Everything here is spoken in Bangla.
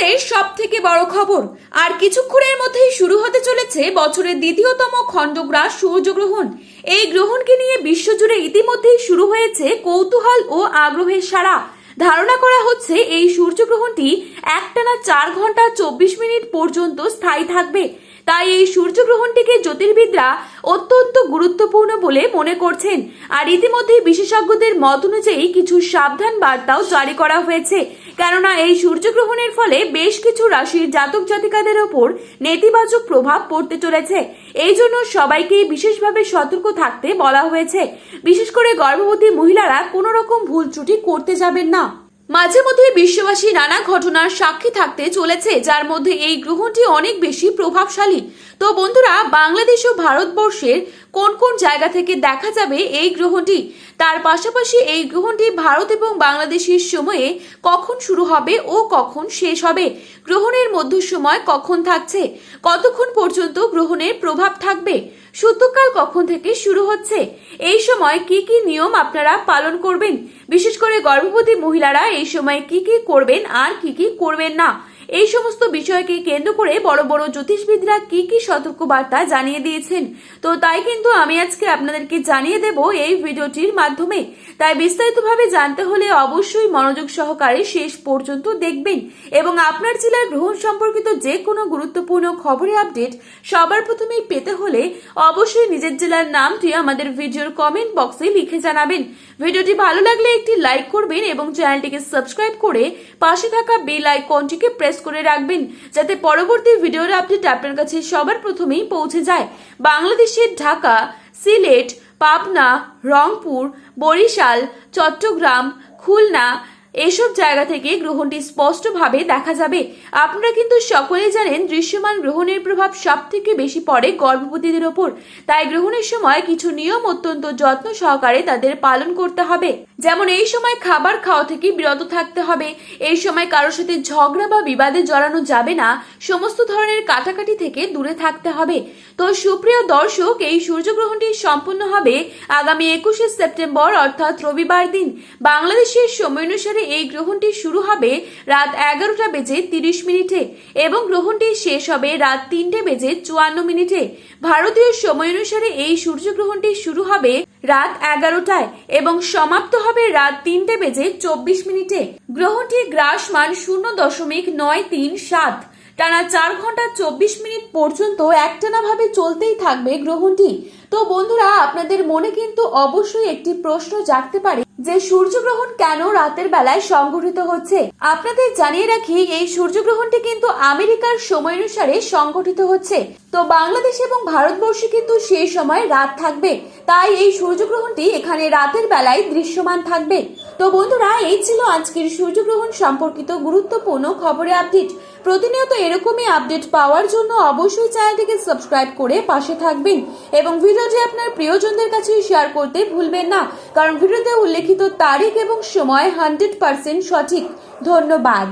মুহূর্তের সব থেকে বড় খবর। আর কিছুক্ষণের মধ্যেই শুরু হতে চলেছে বছরের দ্বিতীয়তম খণ্ডগ্রাস সূর্যগ্রহণ। এই গ্রহণকে নিয়ে বিশ্বজুড়ে ইতিমধ্যেই শুরু হয়েছে কৌতূহল ও আগ্রহের সারা ধারণা করা হচ্ছে এই সূর্যগ্রহণটি একটানা চার ঘণ্টা চব্বিশ মিনিট পর্যন্ত স্থায়ী থাকবে। তাই এই সূর্যগ্রহণটিকে জ্যোতির্বিদরা অত্যন্ত গুরুত্বপূর্ণ বলে মনে করছেন। আর ইতিমধ্যেই বিশেষজ্ঞদের মত অনুযায়ী কিছু সাবধান বার্তাও জারি করা হয়েছে। কেননা এই সূর্যগ্রহণের ফলে বেশ কিছু রাশির জাতক জাতিকাদের ওপর নেতিবাচক প্রভাব পড়তে চলেছে। এই জন্য সবাইকেই বিশেষভাবে সতর্ক থাকতে বলা হয়েছে। বিশেষ করে গর্ভবতী মহিলারা কোনো রকম ভুল ত্রুটি করতে যাবেন না। মাঝে মধ্যে বিশ্ববাসী নানা ঘটনার সাক্ষী থাকতে চলেছে, যার মধ্যে এই গ্রহণটি অনেক বেশি প্রভাবশালী। তো বন্ধুরা, বাংলাদেশ ও ভারতবর্ষের কোন কোন জায়গা থেকে দেখা যাবে এই গ্রহণটি তার পাশাপাশি এই গ্রহণটি ভারত এবং বাংলাদেশের সময়ে কখন শুরু হবে ও কখন শেষ হবে? গ্রহণের মধ্য সময় কখন থাকছে? কতক্ষণ পর্যন্ত গ্রহণের প্রভাব থাকবে? সূর্যকাল কখন থেকে শুরু হচ্ছে? এই সময় কি কি নিয়ম আপনারা পালন করবেন? বিশেষ করে গর্ভবতী মহিলারা এই সময় কি কি করবেন আর কি কি করবেন না? এই সমস্ত বিষয়কে কেন্দ্র করে বড় বড় জ্যোতিষবিদরা কি কি সতর্কবার্তা জানিয়ে দিয়েছেন? তো তাই কিন্তু আমি আজকে আপনাদেরকে জানিয়ে দেব এই ভিডিওটির মাধ্যমে। তাই বিস্তারিতভাবে জানতে হলে অবশ্যই মনোযোগ সহকারে শেষ পর্যন্ত দেখবেন এবং আপনার জেলার গ্রহণ সম্পর্কিত যে কোনো গুরুত্বপূর্ণ খবরের আপডেট সবার প্রথমেই পেতে হলে অবশ্যই নিজের জেলার নামটি আমাদের ভিডিওর কমেন্ট বক্সে লিখে জানাবেন। ভিডিওটি ভালো লাগলে একটি লাইক করবেন এবং চ্যানেলটিকে সাবস্ক্রাইব করে পাশে থাকা বেল আইকনটিকে প্রেস করে রাখবেন যাতে পরবর্তী ভিডিওর আপডেট আপনার কাছে সবার প্রথমেই পৌঁছে যায়। বাংলাদেশের ঢাকা, সিলেট, পাবনা, রংপুর, বরিশাল, চট্টগ্রাম, খুলনা এসব জায়গা থেকে গ্রহণটি স্পষ্টভাবে দেখা যাবে। আপনারা কিন্তু সকলেই জানেন দৃশ্যমান গ্রহণের প্রভাব সব থেকে বেশি পড়ে গর্ভবতীদের ওপর। তাই গ্রহণের সময় কিছু নিয়ম অত্যন্ত যত্ন সহকারে তাদের পালন করতে হবে। যেমন এই সময় খাবার খাওয়া থেকে বিরত থাকতে হবে, এই সময় কারোর সাথে ঝগড়া বা বিবাদে জড়ানো যাবে না, সমস্ত ধরনের কাটাকাটি থেকে দূরে থাকতে হবে। তো সুপ্রিয় দর্শক, এই সূর্যগ্রহণটি সম্পূর্ণ হবে আগামী একুশে সেপ্টেম্বর, অর্থাৎ রবিবার দিন। বাংলাদেশের সময় অনুসারে এই গ্রহণটি শুরু হবে রাত এগারোটা বেজে তিরিশ মিনিটে এবং গ্রহণটি শেষ হবে রাত তিনটে বেজে চুয়ান্ন মিনিটে। ভারতীয় সময় অনুসারে এই সূর্যগ্রহণটি শুরু হবে রাত এগারোটায় এবং সমাপ্ত হবে রাত তিনটে বেজে চব্বিশ মিনিটে গ্রহণটি গ্রাস মান শূন্য দশমিক নয় তিন সাত। টানা চার ঘণ্টা চব্বিশ মিনিট পর্যন্ত একটানা ভাবে চলতেই থাকবে গ্রহণটি তো বন্ধুরা, আপনাদের মনে কিন্তু অবশ্যই একটি প্রশ্ন জাগতে পারে যে সূর্যগ্রহণ কেন রাতের বেলায় সংঘটিত হচ্ছে? আপনাদের জানিয়ে রাখি, এই সূর্যগ্রহণটি কিন্তু আমেরিকার সময় অনুসারে সংঘটিত হচ্ছে। তো বাংলাদেশ এবং ভারতবর্ষে কিন্তু সেই সময় রাত থাকবে। তাই এই সূর্যগ্রহণটি এখানে রাতের বেলায় দৃশ্যমান থাকবে। তো বন্ধুরা, এই ছিল আজকের সূর্যগ্রহণ সম্পর্কিত গুরুত্বপূর্ণ খবরে আপডেট। প্রতিনিয়ত এরকমই আপডেট পাওয়ার জন্য অবশ্যই চ্যানেলটিকে সাবস্ক্রাইব করে পাশে থাকবেন এবং ভিডিওটি আপনার প্রিয়জনদের কাছে শেয়ার করতে ভুলবেন না। কারণ ভিডিওতে উল্লেখিত তারিখ এবং সময় হান্ড্রেড পার্সেন্ট সঠিক। ধন্যবাদ।